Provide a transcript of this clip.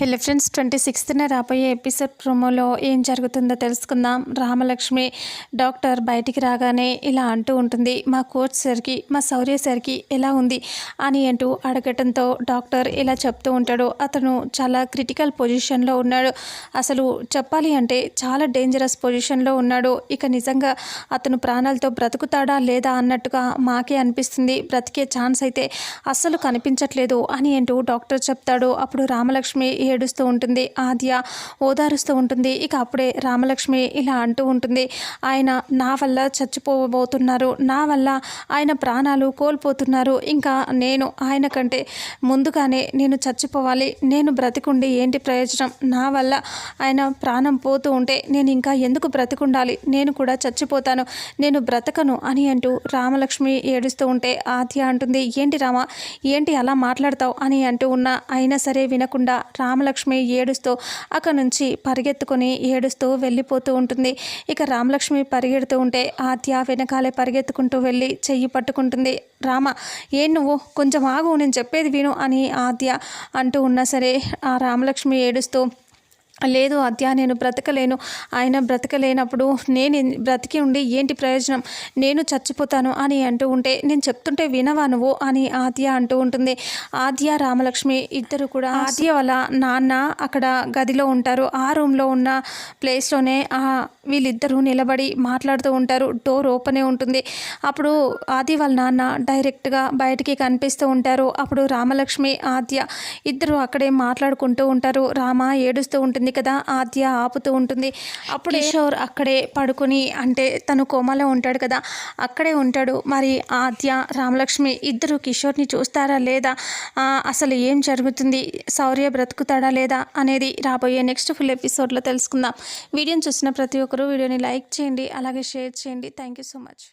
Hello friends twenty సిక్స్త్న రాబోయే episode ప్రోమోలో ఏం జరుగుతుందో తెలుసుకుందాం. రామలక్ష్మి డాక్టర్ బయటికి రాగానే ఇలా అంటూ ఉంటుంది మా కోచ్ సార్కి మా శౌర్య సార్కి ఎలా ఉంది? అని అంటూ అడగటంతో డాక్టర్ ఇలా చెప్తూ ఉంటాడు అతను చాలా క్రిటికల్ పొజిషన్లో ఉన్నాడు. అసలు చెప్పాలి అంటే చాలా డేంజరస్ పొజిషన్లో ఉన్నాడు. ఇక నిజంగా అతను ప్రాణాలతో బ్రతుకుతాడా లేదా అన్నట్టుగా మాకే అనిపిస్తుంది. బ్రతికే ఛాన్స్ అయితే అస్సలు కనిపించట్లేదు అని అంటూ డాక్టర్ చెప్తాడు. అప్పుడు రామలక్ష్మి ఏడుస్తూ ఉంటుంది. ఆద్య ఓదారుస్తూ ఉంటుంది. ఇక అప్పుడే రామలక్ష్మి ఇలా అంటూ ఉంటుంది. ఆయన నా వల్ల చచ్చిపోబోతున్నారు. నా వల్ల ఆయన ప్రాణాలు కోల్పోతున్నారు. ఇంకా నేను ఆయన కంటే ముందుగానే నేను చచ్చిపోవాలి. నేను బ్రతికుండి ఏంటి ప్రయోజనం? నా వల్ల ఆయన ప్రాణం పోతూ ఉంటే నేను ఇంకా ఎందుకు బ్రతికుండాలి? నేను కూడా చచ్చిపోతాను. నేను బ్రతకను అని అంటూ రామలక్ష్మి ఏడుస్తూ ఉంటే ఆద్య అంటుంది. ఏంటి రామ? ఏంటి అలా మాట్లాడతావు? అని అంటూ ఉన్నా. అయినా సరే వినకుండా రామలక్ష్మి ఏడుస్తూ అక్కడ నుంచి పరిగెత్తుకొని ఏడుస్తూ వెళ్ళిపోతూ ఉంటుంది. ఇక రామలక్ష్మి పరిగెడుతూ ఉంటే ఆద్య వెనకాలే పరిగెత్తుకుంటూ వెళ్ళి చెయ్యి పట్టుకుంటుంది. రామ ఏం నువ్వు? కొంచెం ఆగు నేను చెప్పేది విను అని ఆద్య అంటూ ఉన్నా సరే ఆ రామలక్ష్మి ఏడుస్తూ లేదు అద్య నేను బ్రతకలేను. ఆయన బ్రతకలేనప్పుడు నేను బ్రతికి ఉండి ఏంటి ప్రయోజనం? నేను చచ్చిపోతాను అని అంటూ ఉంటే నేను చెప్తుంటే వినవా నువ్వు? అని ఆద్య అంటూ ఉంటుంది. ఆద్య రామలక్ష్మి ఇద్దరు కూడా ఆద్య వాళ్ళ నాన్న అక్కడ గదిలో ఉంటారు. ఆ రూమ్లో ఉన్న ప్లేస్లోనే వీళ్ళిద్దరూ నిలబడి మాట్లాడుతూ ఉంటారు. డోర్ ఓపెనే ఉంటుంది. అప్పుడు ఆది వాళ్ళ నాన్న డైరెక్ట్గా బయటికి కనిపిస్తూ ఉంటారు. అప్పుడు రామలక్ష్మి ఆద్య ఇద్దరు అక్కడే మాట్లాడుకుంటూ ఉంటారు. రామ ఏడుస్తూ ఉంటుంది కదా ఆద్య ఆపుతూ ఉంటుంది. అప్పుడు కిషోర్ అక్కడే పడుకుని అంటే తను కోమలో ఉంటాడు కదా అక్కడే ఉంటాడు. మరి ఆద్య రామలక్ష్మి ఇద్దరు కిషోర్ని చూస్తారా లేదా? అసలు ఏం జరుగుతుంది? శౌర్య బ్రతుకుతాడా లేదా? అనేది రాబోయే నెక్స్ట్ ఫుల్ ఎపిసోడ్లో తెలుసుకుందాం. వీడియోని చూసిన ప్రతి ఒక్కరు వీడియోని లైక్ చేయండి అలాగే షేర్ చేయండి. Thank you so much